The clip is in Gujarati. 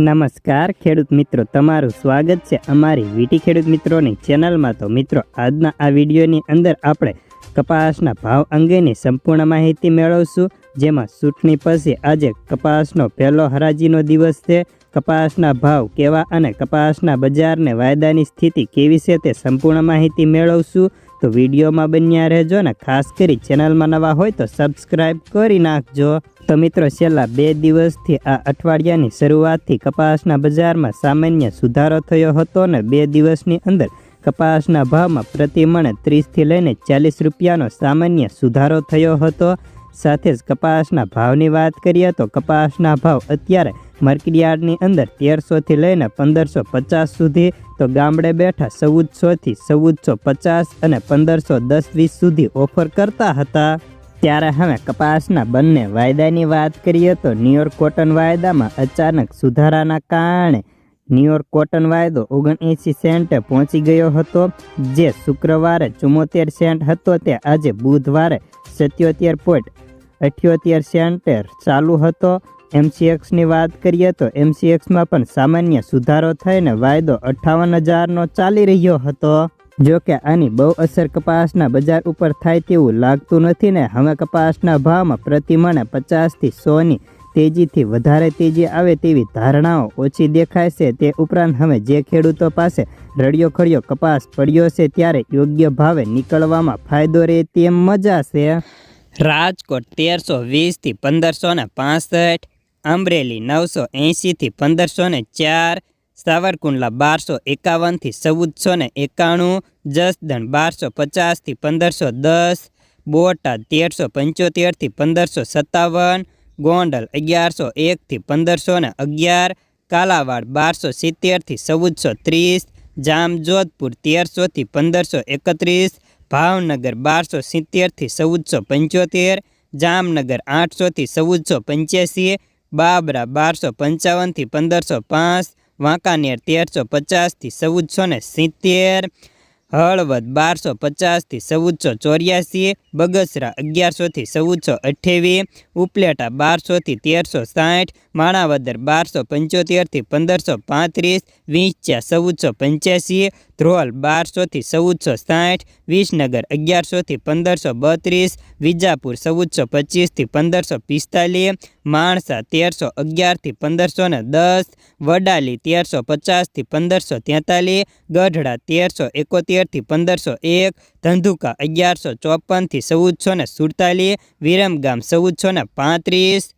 નમસ્કાર, ખેડૂત મિત્રો, તમારું સ્વાગત છે અમારી વીટી ખેડૂત મિત્રોની ચેનલમાં. તો મિત્રો, આજના આ વિડીયોની અંદર આપણે કપાસના ભાવ અંગેની સંપૂર્ણ માહિતી મેળવશું, જેમાં ચૂંટણી પછી આજે કપાસનો પહેલો હરાજીનો દિવસ છે. કપાસના ભાવ કેવા અને કપાસના બજારને વાયદાની સ્થિતિ કેવી છે તે સંપૂર્ણ માહિતી મેળવશું. તો વિડીયોમાં બન્યા રહેજો ને ખાસ કરી ચેનલમાં નવા હોય તો સબસ્ક્રાઈબ કરી નાખજો. તો મિત્રો, છેલ્લા બે દિવસથી આ અઠવાડિયાની શરૂઆતથી કપાસના બજારમાં સામાન્ય સુધારો થયો હતો ને બે દિવસની અંદર કપાસના ભાવમાં પ્રતિ મણે ત્રીસથી લઈને ચાલીસ રૂપિયાનો સામાન્ય સુધારો થયો હતો. સાથે જ કપાસના ભાવની વાત કરીએ તો કપાસના ભાવ અત્યારે માર્કેટયાર્ડની અંદર તેરસોથી લઈને પંદરસો પચાસ સુધી, તો ગામડે બેઠા ચૌદસોથી ચૌદસો પચાસ અને પંદરસો દસ વીસ સુધી ઓફર કરતા હતા. ત્યારે હવે કપાસના બંને વાયદાની વાત કરીએ તો ન્યુયોર્ક કોટન વાયદામાં અચાનક સુધારાના કારણે ન્યુયોર્ક કોટન વાયદો ઓગણએંસી સેન્ટે પહોંચી ગયો હતો. જે શુક્રવારે ચુમ્મોતેર સેન્ટ હતો, તે આજે બુધવારે સત્યોતેર પોઈન્ટ અઠ્યોતેર સેન્ટે ચાલુ હતો. એમસીએક્સની વાત કરીએ તો એમસીએક્સમાં પણ સામાન્ય સુધારો થઈને વાયદો અઠ્ઠાવન હજારનો ચાલી રહ્યો હતો. જો કે આની બહુ અસર કપાસના બજાર ઉપર થાય તેવું લાગતું નથી ને હવે કપાસના ભાવમાં પ્રતિમણે પચાસથી સોની તેજીથી વધારે તેજી આવે તેવી ધારણાઓ ઓછી દેખાય છે. તે ઉપરાંત હવે જે ખેડૂતો પાસે રડિયો ખડિયો કપાસ પડ્યો છે ત્યારે યોગ્ય ભાવે નીકળવામાં ફાયદો રહે તેમ મજા છે. રાજકોટ તેરસો વીસથી પંદરસો ને પાસઠ અમરેલી નવસો એંશીથી પંદરસો ને ચાર, સાવરકુંડલા બારસો એકાવનથી ચૌદસો ને એકાણું, જસદણ બારસો પચાસથી પંદરસો દસ, બોટાદ તેરસો પંચોતેરથી પંદરસો સત્તાવન, ગોંડલ અગિયારસો એકથી પંદરસો ને અગિયાર, કાલાવાડ બારસો સિત્તેરથી ચૌદસો ત્રીસ, જામજોધપુર તેરસોથી પંદરસો એકત્રીસ, ભાવનગર બારસો સિત્તેરથી ચૌદસો પંચોતેર, જામનગર આઠસોથી ચૌદસો પંચ્યાસી બાબરા બારસો પંચાવનથી પંદરસો પાંચ, વાંકાનેર તેરસો પચાસથી ચૌદસો ને સિત્તેર, હળવદ બારસો પચાસથી ચૌદસો ચોર્યાસી, બગસરા અગિયારસોથી ચૌદસો અઠ્યાવીસ, ઉપલેટા બારસોથી તેરસો સાઠ, માણાવદર બારસો પંચોતેરથી પંદરસો પાંત્રીસ વિંચ્યા ચૌદસો પંચ્યાસી ધ્રોલ બારસોથી ચૌદસો સાઠ, વિસનગર અગિયારસોથી પંદરસો બત્રીસ, વિજાપુર ચૌદસો પચીસથી પંદરસો પિસ્તાલીસ, માણસા તેરસો અગિયારથી પંદરસો ને દસ, વડાલી તેરસો પચાસથી પંદરસો તેતાલીસ, ગઢડા તેરસો એકોતેરથી પંદરસો એક, ધંધુકા અગિયારસો ચોપનથી ચૌદસો ને સુડતાલીસ, વિરમગામ ચૌદસો ને પાંત્રીસ